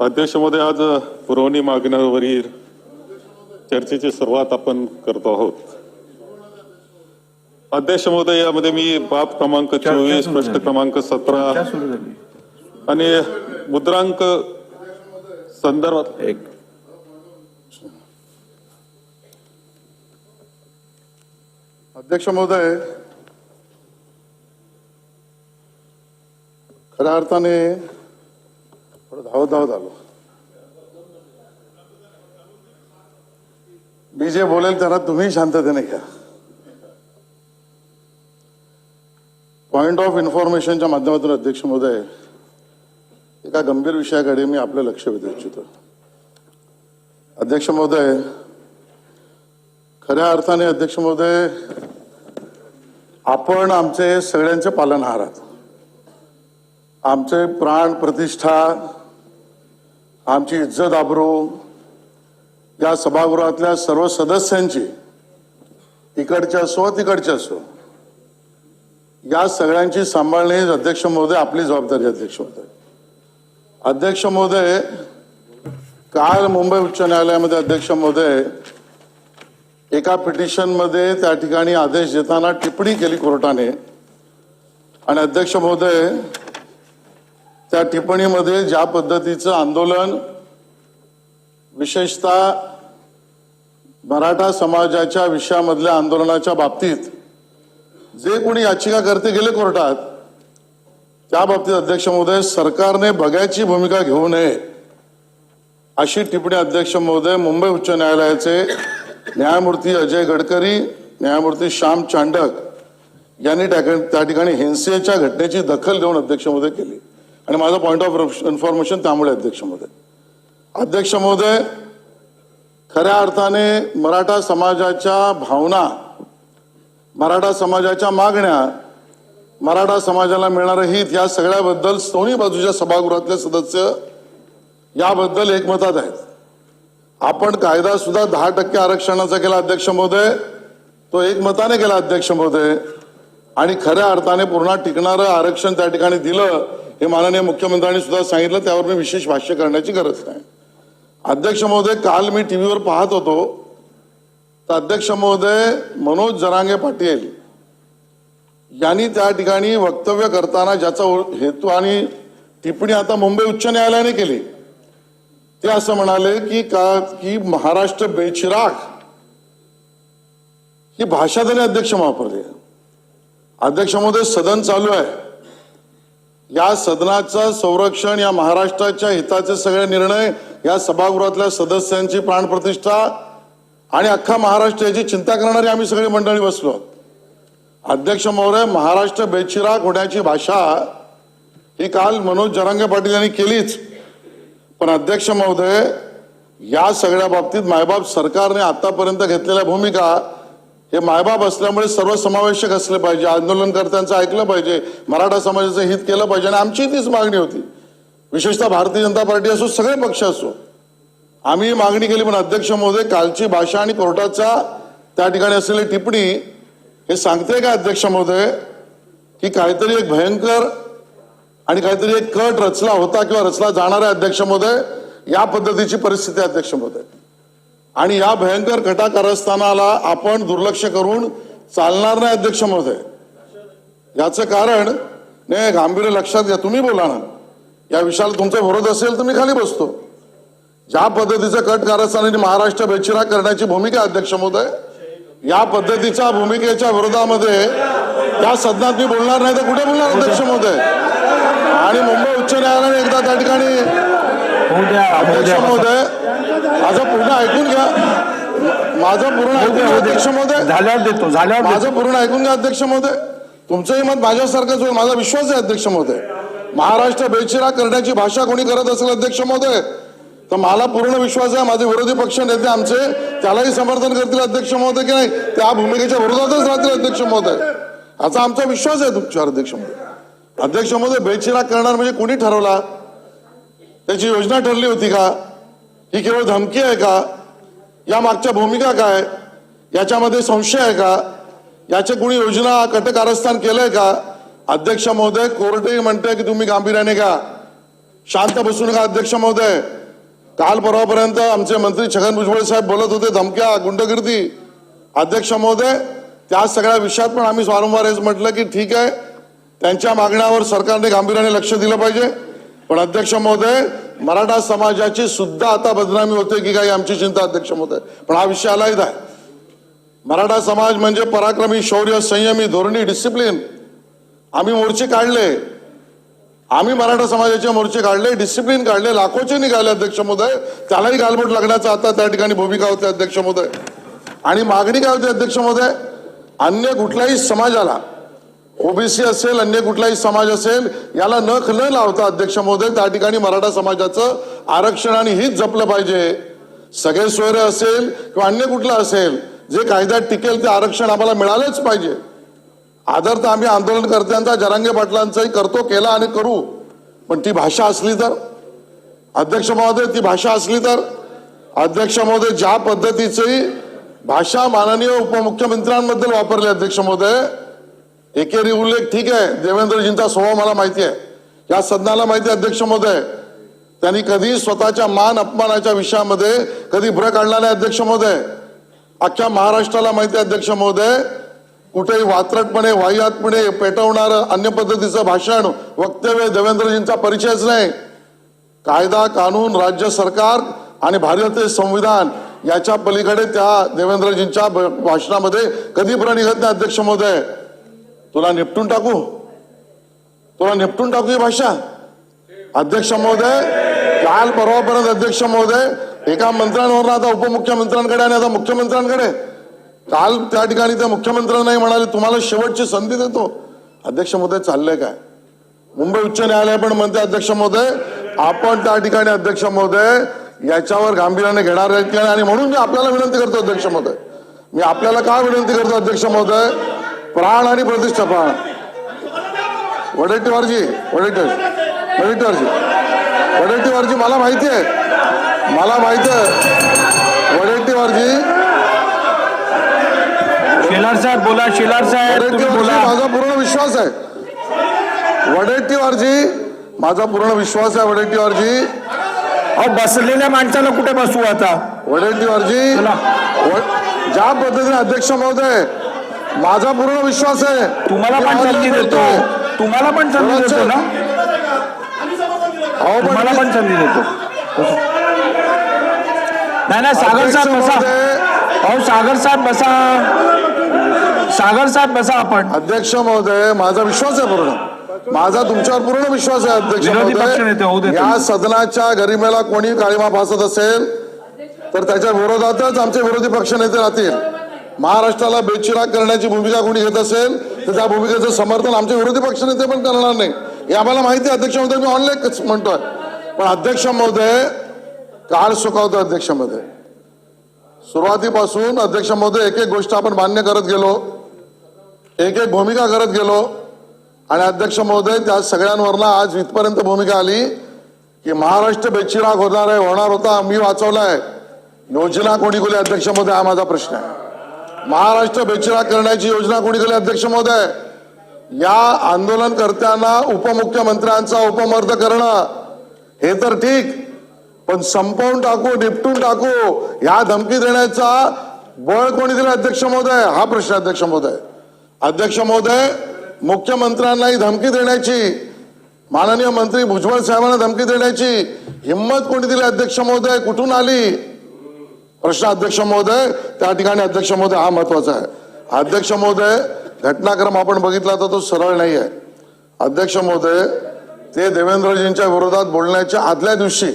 अध्यक्ष महोदय आज पुरवणी मागण्यावरील चर्चेची सुरुवात आपण करतो आहोत. अध्यक्ष महोदय यामध्ये मी बाब क्रमांक चोवीस प्रश्न. क्रमांक सतरा आणि मुद्रांक संदर्भात एक. अध्यक्ष महोदय खऱ्या अर्थाने थोडं धावत धावत मी जे बोलेल त्याला तुम्ही शांततेने घ्या पॉइंट ऑफ इन्फॉर्मेशनच्या माध्यमातून अध्यक्ष महोदय एका गंभीर विषयाकडे मी आपलं लक्ष वेधू इच्छितो अध्यक्ष महोदय खऱ्या अर्थाने अध्यक्ष महोदय आपण आमचे सगळ्यांचे पालनहार आहात आमचे प्राण प्रतिष्ठा आमची इज्जत आबरू. या सभागृहातल्या सर्व सदस्यांची इकडच्या असो तिकडचे असो या सगळ्यांची सांभाळणे अध्यक्ष महोदय आपली जबाबदारी अध्यक्ष महोदय. अध्यक्ष महोदय काल मुंबई उच्च न्यायालयामध्ये अध्यक्ष महोदय एका पिटिशनमध्ये त्या ठिकाणी आदेश देताना टिप्पणी केली कोर्टाने. आणि अध्यक्ष महोदय त्या टिप्पणीमध्ये ज्या पद्धतीचं आंदोलन विशेषतः मराठा समाजाच्या विषयामधल्या आंदोलनाच्या बाबतीत जे कोणी याचिकाकर्ते गेले कोर्टात त्या बाबतीत अध्यक्ष महोदय सरकारने बघायची भूमिका घेऊ नये अशी टिप्पणी अध्यक्ष महोदय मुंबई उच्च न्यायालयाचे न्यायमूर्ती अजय गडकरी न्यायमूर्ती श्याम चांडक यांनी त्या त्या ठिकाणी हिंसेच्या घटनेची दखल घेऊन अध्यक्ष महोदय केली. आणि माझा पॉईंट ऑफ इन्फॉर्मेशन त्यामुळे अध्यक्ष महोदय. अध्यक्ष महोदय खऱ्या अर्थाने मराठा समाजाच्या भावना मराठा समाजाच्या मागण्या मराठा समाजाला मिळणारं हित या सगळ्याबद्दल दोन्ही बाजूच्या सभागृहातले सदस्य याबद्दल एकमतात आहेत. आपण कायदा सुद्धा दहा टक्के आरक्षणाचा केला अध्यक्ष महोदय तो एकमताने केला अध्यक्ष महोदय. आणि खऱ्या अर्थाने पूर्ण टिकणारं आरक्षण त्या ठिकाणी दिलं हे माननीय मुख्यमंत्र्यांनी सुद्धा सांगितलं त्यावर मी विशेष भाष्य करण्याची गरज नाही. अध्यक्ष महोदय काल मी टीव्हीवर पाहत होतो. तर अध्यक्ष महोदय मनोज जरांगे पाटील यांनी त्या ठिकाणी वक्तव्य करताना ज्याचा हेतू आणि टिप्पणी आता मुंबई उच्च न्यायालयाने केली. ते असं म्हणाले की का की महाराष्ट्र बेचिराग ही भाषा त्याने अध्यक्ष वापरली अध्यक्ष महोदय सदन चालू आहे. या सदनाचं संरक्षण या महाराष्ट्राच्या हिताचे सगळे निर्णय या सभागृहातल्या सदस्यांची प्राणप्रतिष्ठा आणि अख्खा महाराष्ट्र याची चिंता करणारी आम्ही सगळी मंडळी बसलो. अध्यक्ष महोदय महाराष्ट्र बेचिराग होण्याची भाषा ही काल मनोज जरांगे पाटील यांनी केलीच. पण अध्यक्ष महोदय या सगळ्या बाबतीत मायबाप सरकारने आतापर्यंत घेतलेल्या भूमिका हे मायबाप असल्यामुळे सर्वसमावेशक असले पाहिजे आंदोलनकर्त्यांचं ऐकलं पाहिजे मराठा समाजाचं हित केलं पाहिजे आणि आमची तीच मागणी होती. विशेषतः भारतीय जनता पार्टी असो सगळे पक्ष असो. आम्ही मागणी केली पण अध्यक्ष महोदय कालची भाषा आणि कोर्टाचा त्या ठिकाणी असलेली टिप्पणी हे सांगते का अध्यक्ष महोदय की काहीतरी एक भयंकर आणि काहीतरी एक कट रचला होता किंवा रचला जाणार आहे अध्यक्ष महोदय या पद्धतीची परिस्थिती अध्यक्ष महोदय. आणि या भयंकर कटा कारस्थानाला आपण दुर्लक्ष करून चालणार नाही अध्यक्ष महोदय. याचं कारण नाही गांभीर्य लक्षात घ्या तुम्ही बोला ना. या विषयाला तुमचा विरोध असेल तर मी खाली बसतो. ज्या पद्धतीचं कट कारस्थानाने महाराष्ट्र बेचिराग करण्याची भूमिका अध्यक्ष महोदय या पद्धतीच्या भूमिकेच्या विरोधामध्ये या सदनात मी बोलणार नाही तर कुठे बोलणार अध्यक्ष महोदय? आणि मुंबई उच्च न्यायालयाने एकदा त्या ठिकाणी अध्यक्ष द्या महोदय माझं पूर्ण ऐकून घ्या. माझं पूर्ण ऐकून अध्यक्ष महोदय. झाल्यावर देतो झाल्यावर. माझं पूर्ण ऐकून घ्या अध्यक्ष महोदय. तुमचंही मत माझ्यासारखंच होईल माझा विश्वास आहे अध्यक्ष महोदय. महाराष्ट्र बेचिराग करण्याची भाषा कोणी करत असेल अध्यक्ष महोदय? तर मला पूर्ण विश्वास आहे माझे विरोधी पक्ष नेते आमचे त्यालाही समर्थन करतील अध्यक्ष महोदय की नाही? त्या भूमिकेच्या विरोधातच राहतील अध्यक्ष महोदय. याचा आमचा विश्वास आहे तुमच्यावर अध्यक्ष महोदय. अध्यक्ष महोदय बेचिराग करणार म्हणजे कोणी ठरवला? त्याची योजना ठरली होती का? ही केवळ धमकी आहे का? या मागच्या भूमिका काय? याच्यामध्ये संशय आहे का? याचे कुणी योजना कटकारस्थान केलंय का? अध्यक्ष महोदय कोर्टही म्हणते की तुम्ही गांभीर्याने का शांत बसू नका अध्यक्ष महोदय. काल परवापर्यंत आमचे मंत्री छगन भुजबळ साहेब बोलत होते धमक्या गुंडगिर्दी. अध्यक्ष महोदय त्या सगळ्या विषयात पण आम्ही वारंवार हेच म्हटलं की ठीक आहे त्यांच्या मागण्यावर सरकारने गांभीर्याने लक्ष दिलं पाहिजे. पण अध्यक्ष महोदय मराठा समाजाची सुद्धा आता बदनामी होते की काही आमची चिंता अध्यक्ष महोदय. पण हा विषय आलाही आहे मराठा समाज म्हणजे पराक्रमी शौर्य संयमी धोरणी डिसिप्लिन आम्ही मोर्चे काढले. आम्ही मराठा समाजाचे मोर्चे काढले डिसिप्लिन काढले लाखोचे निघाले अध्यक्ष महोदय. त्यालाही गालबोट लागण्याचा आता त्या ठिकाणी भूमिका होते अध्यक्ष महोदय. आणि मागणी काय होती अध्यक्ष महोदय? अन्य कुठल्याही समाजाला ओबीसी असेल अन्य कुठलाही समाज असेल याला नख न लावता अध्यक्ष महोदय त्या ठिकाणी मराठा समाजाचं आरक्षण आणि हित जपलं पाहिजे. सगळे सोयरे असेल किंवा अन्य कुठलं असेल जे कायद्यात टिकेल ते आरक्षण आम्हाला मिळालंच पाहिजे. आदर तर आम्ही आंदोलनकर्त्यांचा जरांगे पाटलांचाही करतो केला आणि करू. पण ती भाषा असली तर? अध्यक्ष महोदय ती भाषा असली तर? अध्यक्ष महोदय ज्या पद्धतीची भाषा माननीय उपमुख्यमंत्र्यांबद्दल वापरली अध्यक्ष महोदय एकेरी उल्लेख ठीक आहे. देवेंद्रजींचा स्वभाव मला माहिती आहे. या सदनाला माहिती आहे अध्यक्ष महोदय त्यांनी कधी स्वतःच्या मान अपमानाच्या विषयामध्ये कधी भ्र काढला नाही अध्यक्ष महोदय अख्ख्या महाराष्ट्राला माहिती आहे अध्यक्ष महोदय कुठेही वात्रटपणे वाह्यातपणे पेटवणारं अन्य पद्धतीचं भाषण वक्तव्य देवेंद्रजींचा परिचयच नाही. कायदा कानून राज्य सरकार आणि भारतीय संविधान याच्या पलीकडे त्या देवेंद्रजींच्या भाषणामध्ये कधी भ्र निघत नाही अध्यक्ष महोदय तुला निपटून टाकू? तुला निपटून टाकू ही भाषा? अध्यक्ष महोदय काल परवापर्यंत अध्यक्ष महोदय. एका मंत्र्यांवर आता उपमुख्यमंत्र्यांकडे आणि आता मुख्यमंत्र्यांकडे. काल त्या ठिकाणी त्या मुख्यमंत्र्यांनाही म्हणाले तुम्हाला शेवटची संधी देतो. अध्यक्ष महोदय चाललंय काय? मुंबई उच्च न्यायालय पण म्हणते अध्यक्ष महोदय आपण त्या ठिकाणी अध्यक्ष महोदय याच्यावर गांभीर्याने घेणार आहेत आणि म्हणून मी आपल्याला विनंती करतो अध्यक्ष महोदय. मी आपल्याला काय विनंती करतो अध्यक्ष महोदय? प्राण आणि प्रतिष्ठा प्राण. वडेट्टीवारजी वडेट्टीवर वडेट्टीवारजी. वडेट्टीवारजी मला माहिती आहे. मला माहिती आहे. वडेट्टीवारजी. शेलार साहेब बोला. शेलार साहेब माझा पूर्ण विश्वास आहे. वडेट्टीवारजी माझा पूर्ण विश्वास आहे वडेट्टीवारजी. अहो बसलेल्या माणसाला कुठे बसवू आता? वडेट्टीवारजी ज्या पद्धतीने अध्यक्ष महोदय माझा पूर्ण विश्वास आहे तुम्हाला पण संधी देतो. तुम्हाला पण संधी देतो. ना अहो, पण तुम्हाला पण संधी देतो नाही नाही सागर साहेब बसा. अहो सागर साहेब बसा सागर साहेब बसा आपण अध्यक्ष महोदय माझा विश्वास आहे पूर्ण माझा तुमच्यावर पूर्ण विश्वास आहे अध्यक्ष विरोधी पक्षनेते होऊ महोदय या. सदनाच्या गरिमेला कोणी काळीमा फासत असेल तर त्याच्या विरोधातच आमचे विरोधी पक्षनेते राहतील महाराष्ट्राला बेचिराग करण्याची भूमिका कोणी घेत असेल तर त्या भूमिकेचं समर्थन आमचे विरोधी पक्षनेते पण करणार नाही. हे आम्हाला माहिती आहे अध्यक्ष महोदय मी ऑनलाईन म्हणतोय. पण अध्यक्ष महोदय काळ सुखावतो अध्यक्ष महोदय. सुरुवातीपासून अध्यक्ष महोदय एक एक गोष्ट आपण मान्य करत गेलो एक एक भूमिका करत गेलो आणि अध्यक्ष महोदय त्या सगळ्यांवरनं आज इथपर्यंत भूमिका आली की महाराष्ट्र बेचिराग होणार आहे होणार होता मी वाचवलाय. योजना कोणी कोणी अध्यक्ष महोदय हा माझा प्रश्न आहे. महाराष्ट्र बेचिराग करण्याची योजना कोणी केली अध्यक्ष महोदय? या आंदोलनकर्त्यांना उपमुख्यमंत्र्यांचा उपमर्द करणं हे तर ठीक पण संपवून टाकू निपटून टाकू ह्या धमकी देण्याचा बळ कोणी दिला अध्यक्ष महोदय? हा प्रश्न अध्यक्ष महोदय. अध्यक्ष महोदय मुख्यमंत्र्यांनाही धमकी देण्याची माननीय मंत्री भुजबळ साहेबांना धमकी देण्याची हिंमत कोणी दिली अध्यक्ष महोदय? कुठून आली? प्रश्न अध्यक्ष महोदय त्या ठिकाणी अध्यक्ष महोदय हा महत्त्वाचा आहे. अध्यक्ष महोदय घटनाक्रम आपण बघितला तर तो सरळ नाही आहे अध्यक्ष महोदय ते देवेंद्रजींच्या विरोधात बोलण्याच्या आदल्या दिवशी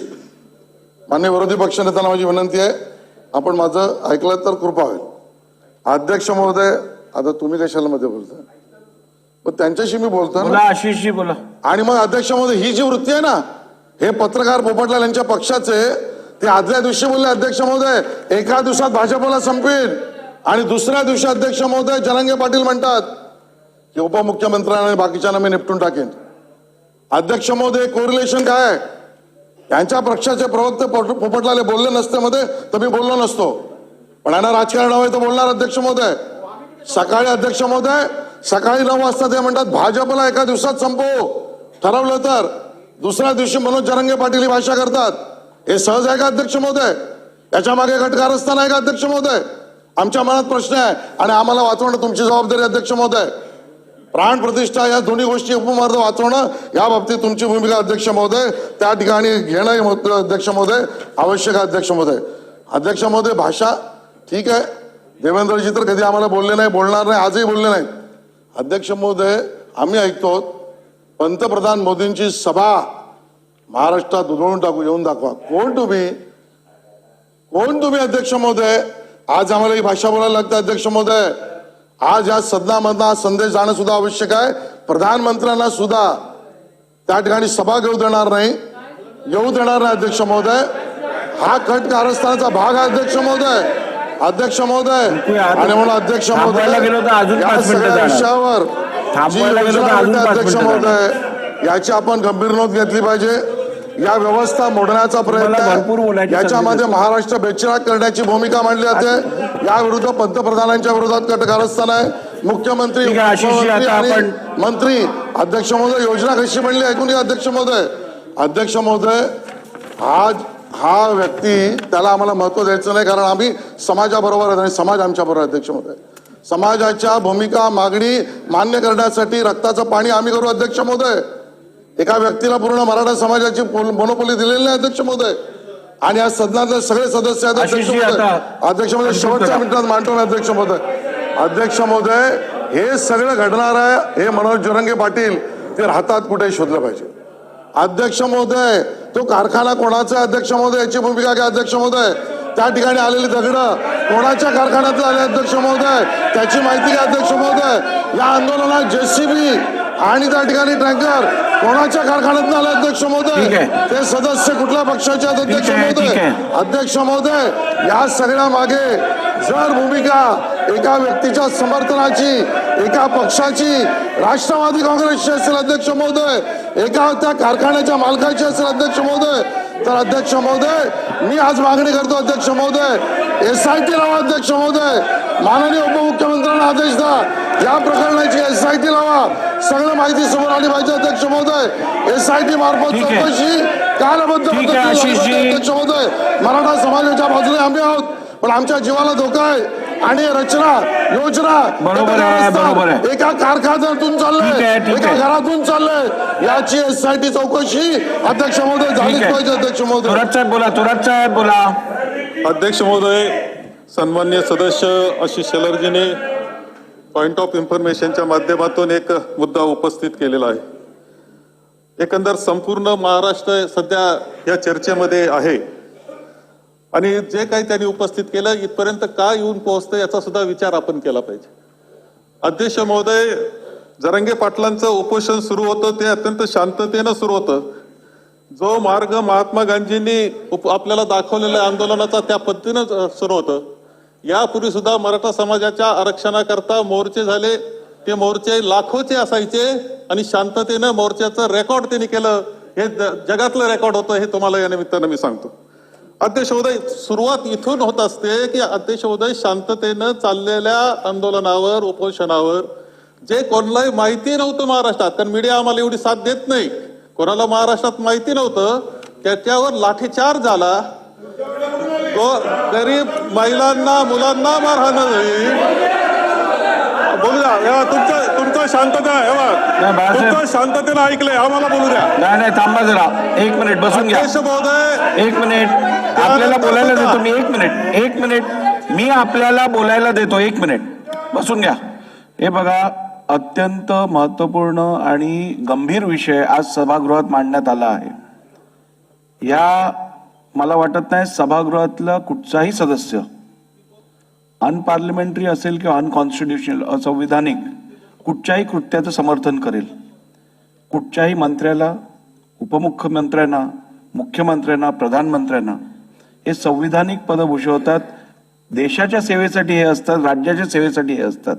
मान्य विरोधी पक्षनेत्यांना माझी विनंती आहे आपण माझं ऐकलं तर कृपा होईल. अध्यक्ष महोदय आता तुम्ही कशाला मध्ये बोलता? पण त्यांच्याशी मी बोलतो बोला ना आशिषजी बोला. आणि मग अध्यक्ष महोदय ही जी वृत्ती आहे ना हे पत्रकार पोपटलाल यांच्या पक्षाचे ते आदल्या दिवशी बोलले अध्यक्ष महोदय एका दिवसात भाजपला संपेल आणि दुसऱ्या दिवशी अध्यक्ष महोदय जलंगे पाटील म्हणतात की उपमुख्यमंत्र्यांना बाकीच्यांना मी निपटून टाकेन. अध्यक्ष महोदय कोरिलेशन काय यांच्या पक्षाचे प्रवक्ते पोपटलाले बोलले नसते मध्ये तर मी बोललो नसतो. पण यांना राजकारण हवं तर बोलणार अध्यक्ष महोदय. सकाळी अध्यक्ष महोदय सकाळी नऊ वाजता ते म्हणतात भाजपला एका दिवसात संपवू. ठरवलं तर दुसऱ्या दिवशी मनोज जरंगे पाटील ही भाषा करतात. हे सहज आहे का अध्यक्ष महोदय? याच्या मागे घटकारस्थान आहे का अध्यक्ष महोदय? आमच्या मनात प्रश्न आहे आणि आम्हाला वाचवणं तुमची जबाबदारी अध्यक्ष महोदय. प्राण प्रतिष्ठा या दोन्ही गोष्टी उपमार्ग वाचवणं या बाबतीत तुमची भूमिका अध्यक्ष महोदय. त्या ठिकाणी घेणं अध्यक्ष महोदय. आवश्यक आहे अध्यक्ष महोदय. अध्यक्ष महोदय भाषा ठीक आहे. देवेंद्रजी तर कधी आम्हाला बोलले नाही बोलणार नाही आजही बोलले नाही अध्यक्ष महोदय आम्ही ऐकतो पंतप्रधान मोदींची सभा महाराष्ट्रात उधळून टाकू येऊन दाखवा. कोण तुम्ही? कोण तुम्ही अध्यक्ष महोदय? आज आम्हाला ही भाषा बोलायला लागते अध्यक्ष महोदय. आज या सदनामधला हा संदेश जाणं सुद्धा आवश्यक आहे. प्रधानमंत्र्यांना सुद्धा त्या ठिकाणी सभा घेऊ देणार नाही. येऊ देणार नाही अध्यक्ष महोदय. हा कट कारस्थानाचा भाग आहे अध्यक्ष महोदय. अध्यक्ष महोदय. आणि म्हणून अध्यक्ष थांबवायला गेलो तर अजून या पाच मिनिटं सगळ्या जाणार. विषयावर अध्यक्ष. महोदय याची आपण गंभीर नोंद घेतली पाहिजे. या व्यवस्था मोडण्याचा प्रयत्न याच्यामध्ये महाराष्ट्र बेचिराग करण्याची भूमिका मांडली जाते. या विरुद्ध पंतप्रधानांच्या विरोधात कटकारस्थान आहे. मुख्यमंत्री मंत्री अध्यक्ष महोदय योजना कशी बनली? ऐकून घ्या अध्यक्ष महोदय. अध्यक्ष महोदय आज हा व्यक्ती त्याला आम्हाला महत्त्व द्यायचं नाही कारण आम्ही समाजाबरोबर आहेत आणि समाज आमच्या बरोबर अध्यक्ष महोदय. समाजाच्या भूमिका मागणी मान्य करण्यासाठी रक्ताचं पाणी आम्ही करू अध्यक्ष महोदय. एका व्यक्तीला पूर्ण मराठा समाजाची मोनोपोली दिलेली नाही अध्यक्ष महोदय. आणि या सदनातले सगळे सदस्य अध्यक्ष महोदय. अध्यक्ष महोदय शेवटच्या. मिनिटात मांडतो ना अध्यक्ष महोदय. अध्यक्ष महोदय हे सगळं घडणार आहे हे मनोज जरंगे पाटील ते राहतात कुठे शोधलं पाहिजे. अध्यक्ष महोदय तो कारखाना कोणाचा अध्यक्ष महोदय? याची भूमिका घ्या अध्यक्ष महोदय? त्या ठिकाणी आलेली दगड कोणाच्या कारखान्यात आले अध्यक्ष महोदय? त्याची माहिती घ्या अध्यक्ष महोदय. या आंदोलनात जेसीबी आणि त्या ठिकाणी टँकर कोणाच्या कारखान्यात आले अध्यक्ष महोदय. ते सदस्य कुठल्या पक्षाचे अध्यक्ष महोदय. अध्यक्ष महोदय या सगळ्या मागे जर भूमिका एका व्यक्तीच्या समर्थनाची एका पक्षाची राष्ट्रवादी काँग्रेसची असेल अध्यक्ष महोदय एका त्या कारखान्याच्या मालकाची असेल अध्यक्ष महोदय तर अध्यक्ष महोदय मी आज मागणी करतो अध्यक्ष महोदय एस आय टी लावा अध्यक्ष महोदय. माननीय उपमुख्यमंत्र्यांना आदेश द्या. या प्रकरणाची एस आय टी लावा. सगळं माहिती समोर आली पाहिजे अध्यक्ष महोदय. एस आय टी मार्फत. चौकशी कालबद्ध अध्यक्ष महोदय. मराठा समाजाच्या बाजूने आम्ही आहोत. पण आमच्या जीवाला धोका आहे. आणि रचना योजना बरोबर आहे, बरोबर आहे. एका कारखान्यातून चाललंय. एका. घरातून चाललंय. याची एस आय टी चौकशी अध्यक्ष महोदय झालीच पाहिजे अध्यक्ष महोदय. साहेब बोला थोरात साहेब बोला. अध्यक्ष महोदय सन्मान्य सदस्य आशिष शेलरजीने पॉइंट ऑफ इन्फॉर्मेशनच्या माध्यमातून एक मुद्दा उपस्थित केलेला आहे. एकंदर संपूर्ण महाराष्ट्र सध्या या चर्चेमध्ये आहे. आणि जे काही त्यांनी उपस्थित केलं इथपर्यंत का येऊन पोहोचतं याचा सुद्धा विचार आपण केला पाहिजे. अध्यक्ष महोदय जरंगे पाटलांचं उपोषण सुरू होतं ते अत्यंत शांततेनं सुरू होतं. जो मार्ग महात्मा गांधींनी उप- आपल्याला दाखवलेल्या आंदोलनाचा त्या पद्धतीनं सुरू होतं. यापूर्वी सुद्धा मराठा समाजाच्या आरक्षणाकरता मोर्चे झाले. ते मोर्चे लाखोचे असायचे आणि शांततेनं मोर्चाचं रेकॉर्ड त्यांनी केलं. हे जगातलं रेकॉर्ड होतं हे तुम्हाला या निमित्तानं मी सांगतो. अध्यक्षोदय सुरुवात इथून होत असते की अध्यक्षोदय शांततेनं चाललेल्या आंदोलनावर उपोषणावर जे कोणालाही माहिती नव्हतं महाराष्ट्रात कारण मीडिया आम्हाला एवढी साथ देत नाही. कोणाला महाराष्ट्रात माहिती नव्हतं त्याच्यावर लाठीचार्ज झाला. तो गरीब महिलांना मुलांना मारहाण झाली. बोलू द्या. तुमचं तुमचं शांतता आहे. तुमचं शांततेनं ऐकलंय. आम्हाला बोलू द्या. नाही नाही थांबा जरा. एक मिनिट बसून घ्या. महोदय. एक मिनिट. आपल्याला बोलायला देतो मी. एक मिनिट. एक मिनिट. मी आपल्याला बोलायला देतो. एक मिनिट. बसून घ्या. हे बघा अत्यंत महत्त्वपूर्ण आणि गंभीर विषय आज सभागृहात मांडण्यात आला आहे. या मला वाटत नाही सभागृहातला कुठचाही सदस्य अनपार्लिमेंटरी असेल किंवा अनकॉन्स्टिट्युशनल असंविधानिक कुठच्याही कृत्याचं समर्थन करेल. कुठच्याही मंत्र्याला उपमुख्यमंत्र्यांना मुख्यमंत्र्यांना प्रधानमंत्र्यांना हे संविधानिक पदं भूषवतात. देशाच्या सेवेसाठी हे असतात राज्याच्या सेवेसाठी हे असतात.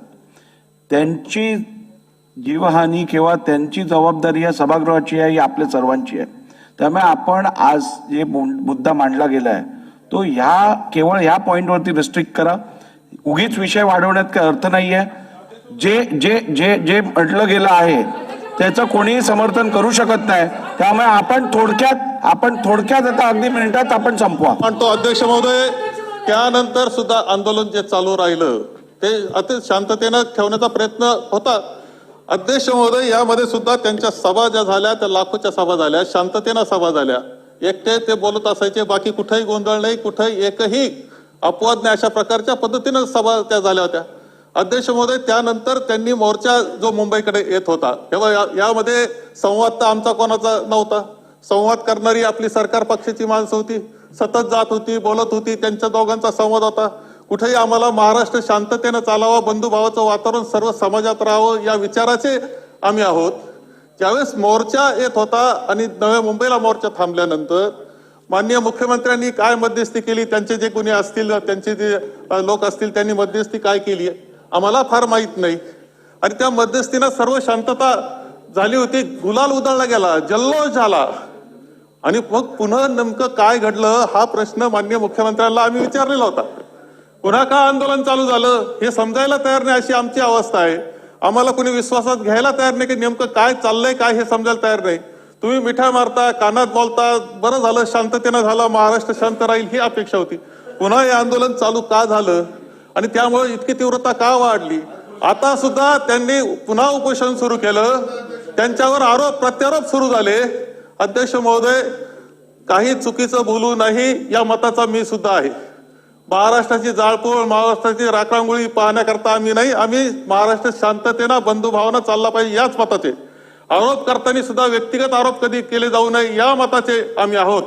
त्यांची जीवहानी किंवा त्यांची जबाबदारी या सभागृहाची आहे ही आपल्या सर्वांची आहे. त्यामुळे आपण आज जे मुद्दा मांडला गेला आहे तो ह्या केवळ ह्या पॉईंटवरती रिस्ट्रिक्ट करा. उगीच विषय वाढवण्यात काही अर्थ नाही आहे जे जे जे जे म्हटलं गेलं आहे त्याचं कोणीही समर्थन करू शकत नाही. त्यामुळे आपण थोडक्यात आपण थोडक्यात आता अगदी मिनिटात आपण संपवा. पण तो अध्यक्ष महोदय त्यानंतर सुद्धा आंदोलन जे चालू राहिलं ते अति शांततेनं ठेवण्याचा प्रयत्न होता. अध्यक्ष महोदय यामध्ये सुद्धा त्यांच्या सभा ज्या झाल्या त्या लाखोच्या सभा झाल्या शांततेनं सभा झाल्या. एकटे ते बोलत असायचे बाकी कुठेही गोंधळ नाही कुठेही एकही अपवाद नाही अशा प्रकारच्या पद्धतीनं सभा त्या झाल्या होत्या. अध्यक्ष महोदय त्यानंतर त्यांनी मोर्चा जो मुंबईकडे येत होता तेव्हा यामध्ये संवाद तर आमचा कोणाचा नव्हता. संवाद करणारी आपली सरकार पक्षाची माणसं होती सतत जात होती बोलत होती त्यांच्या दोघांचा संवाद होता. कुठेही आम्हाला महाराष्ट्र शांततेनं चालावा बंधुभावाचं वातावरण सर्व समाजात राहावं या विचाराचे आम्ही आहोत. ज्यावेळेस मोर्चा येत होता आणि नव्या मुंबईला मोर्चा थांबल्यानंतर माननीय मुख्यमंत्र्यांनी काय मध्यस्थी केली त्यांचे जे कोणी असतील त्यांचे जे लोक असतील त्यांनी मध्यस्थी काय केली आम्हाला फार माहीत नाही. आणि त्या मध्यस्थीनं सर्व शांतता झाली होती. गुलाल उधळला गेला जल्लोष झाला. आणि मग पुन्हा नेमकं काय घडलं हा प्रश्न माननीय मुख्यमंत्र्यांना आम्ही विचारलेला होता. पुन्हा का आंदोलन चालू झालं हे समजायला तयार नाही अशी आमची अवस्था आहे. आम्हाला कोणी विश्वासात घ्यायला तयार नाही की नेमकं काय चाललंय काय हे समजायला तयार नाही. तुम्ही मिठा मारता कानात बोलता बरं झालं शांततेनं झालं महाराष्ट्र शांत राहील ही अपेक्षा होती. पुन्हा हे आंदोलन चालू का झालं? आणि त्यामुळे इतकी तीव्रता का वाढली? आता सुद्धा त्यांनी पुन्हा उपोषण सुरू केलं. त्यांच्यावर आरोप प्रत्यारोप सुरू झाले. अध्यक्ष महोदय काही चुकीचं बोलू नाही या मताचा मी सुद्धा आहे. महाराष्ट्राची जाळपोळ महाराष्ट्राची राखरांगोळी पाहण्याकरता आम्ही नाही आम्ही महाराष्ट्र शांततेनं बंधुभावानं चालला पाहिजे याच मताचे. आरोप करताना सुद्धा व्यक्तिगत आरोप कधी केले जाऊ नये या मताचे आम्ही आहोत.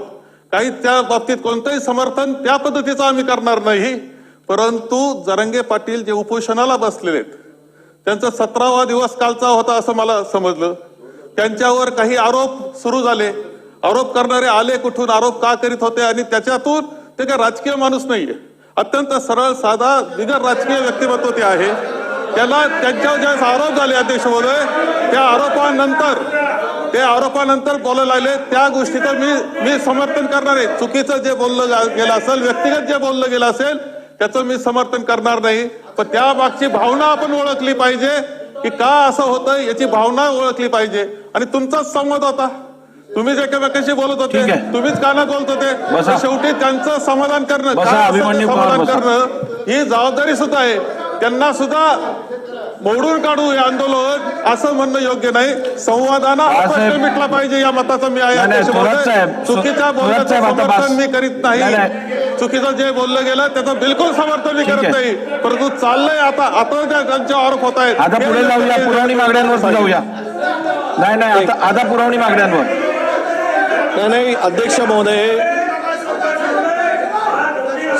काही त्या बाबतीत कोणतंही समर्थन त्या पद्धतीचं आम्ही करणार नाही. परंतु जरंगे पाटील जे उपोषणाला बसलेले आहेत त्यांचा सतरावा दिवस कालचा होता असं मला समजलं. त्यांच्यावर काही आरोप सुरू झाले. आरोप करणारे आले कुठून आरोप का करीत होते आणि त्याच्यातून ते काय राजकीय माणूस नाहीये. अत्यंत सरळ साधा बिगर राजकीय व्यक्तिमत्व ते आहे. त्याला त्यांच्यावर ज्यावेळेस आरोप झाले अध्यक्ष महोदय त्या आरोपानंतर ते आरोपानंतर बोलायला लागले. त्या गोष्टीचं मी मी समर्थन करणार आहे. चुकीचं जे बोललं गेलं असेल व्यक्तिगत जे बोललं गेलं असेल त्याचं मी समर्थन करणार नाही. पण त्या मागची भावना आपण ओळखली पाहिजे की का असं होतं याची भावना ओळखली पाहिजे. आणि तुमचाच संवाद होता. तुम्ही जे काही कशी बोलत होते. तुम्हीच कानात बोलत होते. शेवटी त्यांचं समाधान करणं समाधान. करणं ही जबाबदारी सुद्धा आहे. त्यांना सुद्धा मोडून काढू हे आंदोलन असं म्हणणं योग्य नाही. संवादानं अपप्रश्न मिटला पाहिजे या मताचा मी आहे. चुकीच्या बोलण्याचं समर्थन मी करीत नाही. चुकीचं जे बोललं गेलं त्याचं बिलकुल समर्थन मी करत. नाही. परंतु चाललंय आता आता ज्या त्यांचे आरोप होत आहेत आता पुढे जाऊया पुरवणी मागण्यांवर जाऊया. नाही नाही आता आता पुरवणी मागण्यांवर. नाही नाही अध्यक्ष महोदय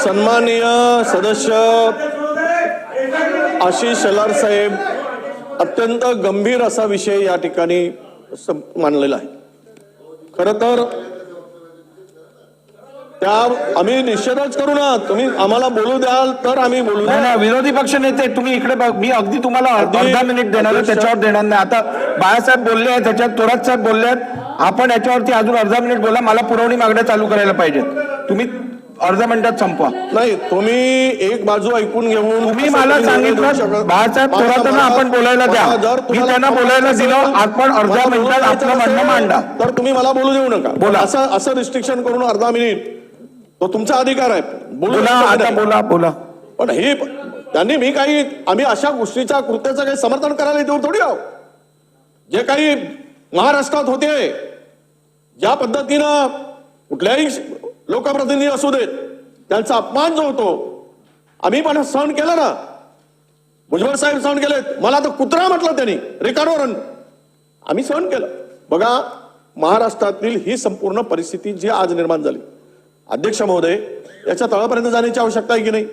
सन्माननीय सदस्य आशिष शेलार साहेब अत्यंत गंभीर असा विषय या ठिकाणी मांडलेला आहे. खर तर त्या आम्ही निषेधच करू ना. तुम्ही आम्हाला बोलू द्याल तर आम्ही बोलू नाही नाही विरोधी पक्ष नेते तुम्ही इकडे बघ. मी अगदी तुम्हाला अर्धा मिनिट देणार आहे त्याच्यावर देणार नाही. आता बाळासाहेब बोलले आहेत त्याच्यात थोरात साहेब बोलले आहेत. आपण याच्यावरती अजून अर्धा मिनिट बोला मला पुरवणी मागण्या चालू करायला पाहिजेत. तुम्ही अर्ध्या मिनिटात संपवा. नाही तुम्ही एक बाजू ऐकून घेऊन तुम्ही मला सांगितलं बाळासाहेब थोरातांना आपण बोलायला द्या. मी त्यांना बोलायला दिलं आपण अर्ध्या मला मिनिटात आपलं म्हणणं मांडा. तर तुम्ही मला बोलू देऊ नका. बोला. असं असं रिस्ट्रिक्शन करून अर्धा मिनिट तो तुमचा अधिकार आहे. बोलू आता. बोला बोला. पण हे त्यांनी मी काही आम्ही अशा गोष्टीच्या कृत्याचं काही समर्थन करायला देऊ थोडी आहो. जे काही महाराष्ट्रात होते ज्या पद्धतीनं कुठल्याही लोकप्रतिनिधी असू देत त्यांचा अपमान जो होतो आम्ही पण सहन केलं ना. भुजबळ साहेब सहन केलेत. मला तर कुत्रा म्हटलं त्यांनी रेकॉर्डवर आम्ही सहन केलं. बघा महाराष्ट्रातील ही संपूर्ण परिस्थिती जी आज निर्माण झाली. अध्यक्ष महोदय याच्या तळापर्यंत जाण्याची आवश्यकता आहे की नाही?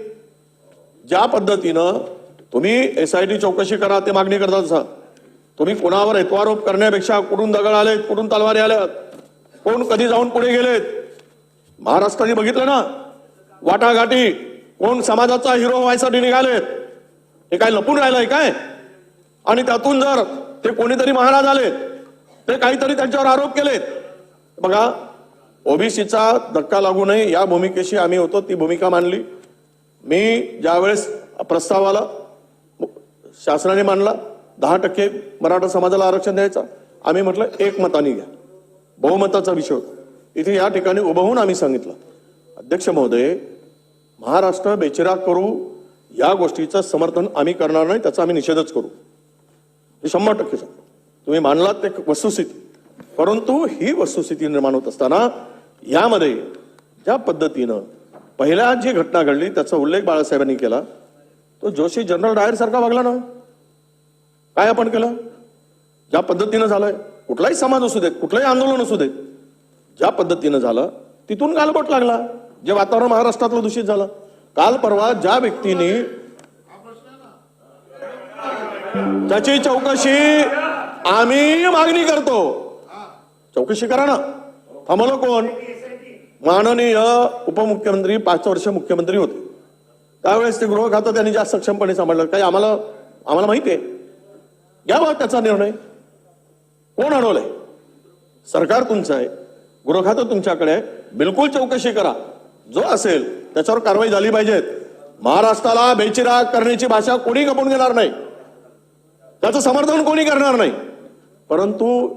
ज्या पद्धतीनं तुम्ही एस आय टी चौकशी करा ते मागणी करतात सा तुम्ही कोणावर हेतुआरोप करण्यापेक्षा कुठून दगड आलेत कुठून तलवारी आल्यात कोण कधी जाऊन पुढे गेलेत? महाराष्ट्राने बघितलं ना? वाटाघाटी कोण समाजाचा हिरो व्हायसाठी निघालेत? हे काय लपून राहिलंय काय? आणि त्यातून जर ते कोणीतरी महाराज आले ते काहीतरी त्यांच्यावर आरोप केलेत. बघा ओबीसीचा धक्का लागू नये या भूमिकेशी आम्ही होतो ती भूमिका मांडली. मी ज्यावेळेस प्रस्ताव आला शासनाने मांडला दहा टक्के मराठा समाजाला आरक्षण द्यायचं. आम्ही म्हटलं एक मताने घ्या. बहुमताचा विषय होता. इथे या ठिकाणी उभं होऊन आम्ही सांगितलं. अध्यक्ष महोदय महाराष्ट्र बेचिराग करू. या गोष्टीचं समर्थन आम्ही करणार नाही त्याचा आम्ही निषेधच करू. हे शंभर टक्के सांगतो तुम्ही मानलात ते वस्तुस्थिती. परंतु ही वस्तुस्थिती निर्माण होत असताना यामध्ये ज्या पद्धतीनं पहिल्या जी घटना घडली त्याचा उल्लेख बाळासाहेबांनी केला तो जोशी जनरल डायर सारखा वागला ना. काय आपण केलं? ज्या पद्धतीनं झालंय कुठलाही समाज असू देत कुठलंही आंदोलन असू देत ज्या पद्धतीनं झालं तिथून गालबोट लागला. जे वातावरण महाराष्ट्रातलं दूषित झालं. काल परवा ज्या व्यक्तीने त्याची चौकशी आम्ही मागणी करतो. चौकशी करा ना. थांबवलं कोण? माननीय उपमुख्यमंत्री पाच वर्ष मुख्यमंत्री होते. त्यावेळेस ते गृह खातं त्यांनी जास्त सक्षमपणे सांभाळलं. काही आम्हाला आम्हाला माहिती आहे. घ्यावा त्याचा निर्णय. कोण अडवलंय? सरकार तुमचं आहे. गृहखातं तुमच्याकडे आहे. बिलकुल चौकशी करा. जो असेल त्याच्यावर कारवाई झाली पाहिजेत. महाराष्ट्राला बेचिराग करण्याची भाषा कोणी गपून घेणार नाही. त्याचं समर्थन कोणी करणार नाही. परंतु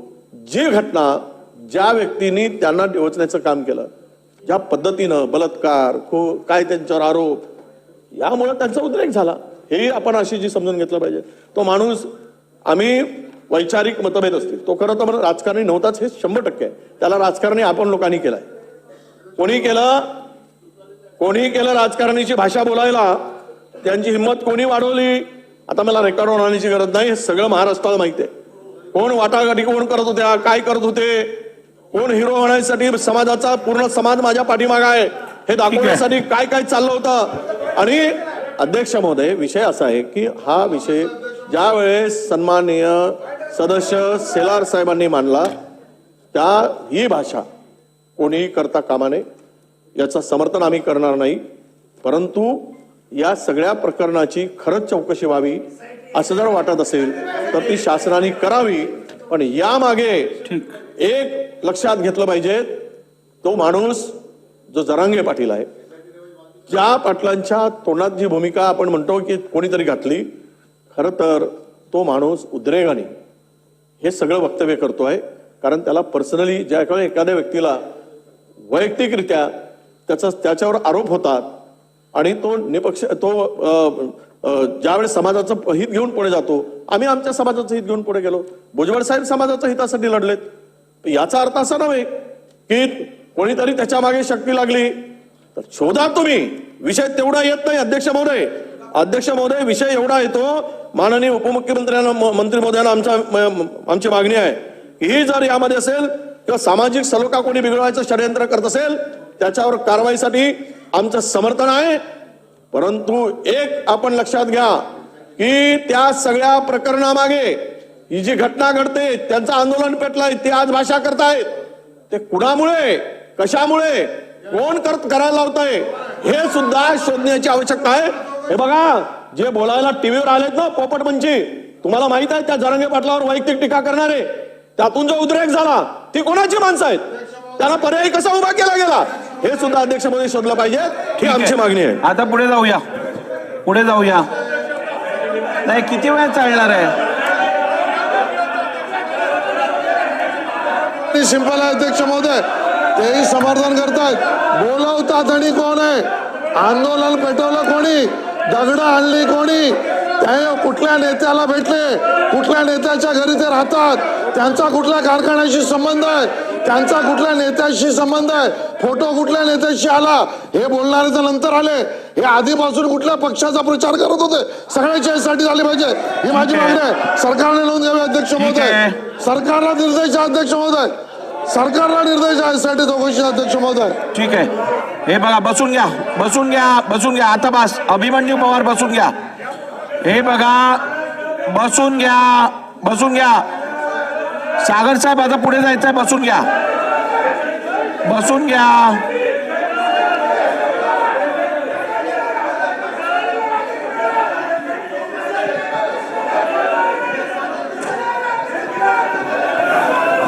जी घटना ज्या व्यक्तींनी त्यांना डिवचण्याचं काम केलं ज्या पद्धतीनं बलात्कार खो काय त्यांच्यावर आरोप यामुळे त्यांचा उद्रेक झाला. हे आपण अशी जी समजून घेतलं पाहिजे. तो माणूस आम्ही वैचारिक मतभेद असतील. तो खरं तर राजकारणी नव्हताच हे शंभर टक्के आहे. त्याला राजकारणी आपण लोकांनी केलाय. कोणी केलं? कोणी केलं राजकारणाची भाषा बोलायला? त्यांची हिंमत कोणी वाढवली? आता मला रेकॉर्ड होण्याची गरज नाही हे सगळं महाराष्ट्राला माहिती आहे. कोण वाटाघाटी कोण करत होत्या? काय करत होते? कोण हिरो होण्यासाठी समाजाचा पूर्ण समाज माझ्या पाठीमागा आहे? हे दाखवण्यासाठी काय काय चाललं होतं? आणि अध्यक्ष महोदय विषय असा आहे की हा विषय ज्या वेळेस सन्माननीय सदस्य सेलार साहेबांनी मांडला त्या ही भाषा कोणीही करता कामा नये याचं समर्थन आम्ही करणार नाही. परंतु या सगळ्या प्रकरणाची खरंच चौकशी व्हावी असं जर वाटत असेल तर ती शासनाने करावी. पण यामागे एक लक्षात घेतलं पाहिजे तो माणूस जो जरांगे पाटील आहे ज्या पाटलांच्या तोंडात जी भूमिका आपण म्हणतो की कोणीतरी घातली खरं तर तो माणूस उद्रेगाने हे सगळं वक्तव्य करतोय कारण त्याला पर्सनली ज्या काळी एखाद्या व्यक्तीला वैयक्तिकरित्या त्याचा त्याच्यावर आरोप होतात आणि तो निपक्ष तो ज्यावेळेस समाजाचं हित घेऊन पुढे जातो आम्ही आमच्या समाजाचं हित घेऊन पुढे गेलो. भुजबळ साहेब समाजाच्या हितासाठी लढलेत. याचा अर्थ असा नव्हे की कोणीतरी त्याच्यामागे शक्ती लागली. तर शोधा तुम्ही. विषय तेवढा येत नाही अध्यक्ष महोदय. अध्यक्ष महोदय विषय एवढा येतो माननीय उपमुख्यमंत्र्यांना म- मंत्री महोदयांना आमच्या आमची मागणी आहे ही जर यामध्ये असेल किंवा सामाजिक सलोखा कोणी बिघडवायचं षडयंत्र करत असेल त्याच्यावर कारवाईसाठी आमचं समर्थन आहे. परंतु एक आपण लक्षात घ्या की त्या सगळ्या प्रकरणामागे ही जी घटना घडते त्यांचं आंदोलन पेटलंय ते आज भाषा करतायत. ते कुणामुळे कशामुळे कोण करत करायला लावताय हे सुद्धा शोधण्याची आवश्यकता आहे. हे बघा जे बोलायला टीव्हीवर आलेत ना पोपट मंची तुम्हाला माहीत आहे त्या जरंगे पाटलावर वैयक्तिक टीका करणारे. त्यातून जो उद्रेक झाला ती कोणाची माणसं आहेत? त्यांना पर्याय कसा उभा केला गेला? हे सुद्धा अध्यक्ष मोदी शोधलं पाहिजे. ही आमची मागणी आहे. आता पुढे जाऊया. पुढे जाऊया. नाही किती वेळ चालणार आहे? सिंपल आहे अध्यक्ष महोदय तेही समर्थन करतायत. बोलवतात आणि कोण आहे? आंदोलन पेटवलं कोणी? दगड आणली कोणी? ते कुठल्या नेत्याला भेटले? कुठल्या नेत्याच्या घरी ते राहतात? त्यांचा कुठल्या कारखान्याशी संबंध आहे? त्यांचा कुठल्या नेत्याशी संबंध आहे? फोटो कुठल्या नेत्याशी आला? हे बोलणारे तर नंतर आले. हे आधीपासून कुठल्या पक्षाचा प्रचार करत होते? सगळ्याच्या यासाठी झाले पाहिजे. ही माझी मागणी आहे. सरकारने नोंद घ्यावी अध्यक्ष महोदय. सरकारला निर्देश अध्यक्ष महोदय. सरकारला निर्देश आहे यासाठी चौकशी अध्यक्ष महोदय. ठीक आहे. हे बघा बसून घ्या बसून घ्या बसून घ्या. आता बस अभिमन्यू पवार बसून घ्या. हे बघा बसून घ्या बसून घ्या. सागर साहेब आता पुढे जायचंय बसून घ्या. बसून घ्या.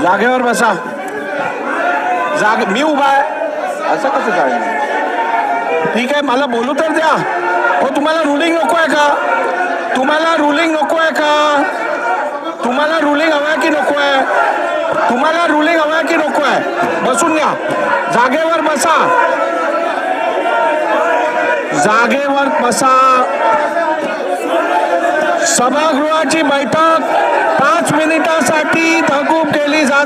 जागेवर बसा. जाग मी उभा आहे. असं कसं काय ठीक आहे मला बोलू तर द्या. हो तुम्हाला रुलिंग नको आहे का? तुम्हाला रुलिंग नको आहे का? तुम्हाला रुलिंग हवं आहे की नको आहे? तुम्हाला रुलिंग हवं आहे की नको आहे? बसून घ्या. जागेवर बसा. जागेवर बसा. सभागृहाची बैठक पाच मिनिटासाठी तहकूब केली जात.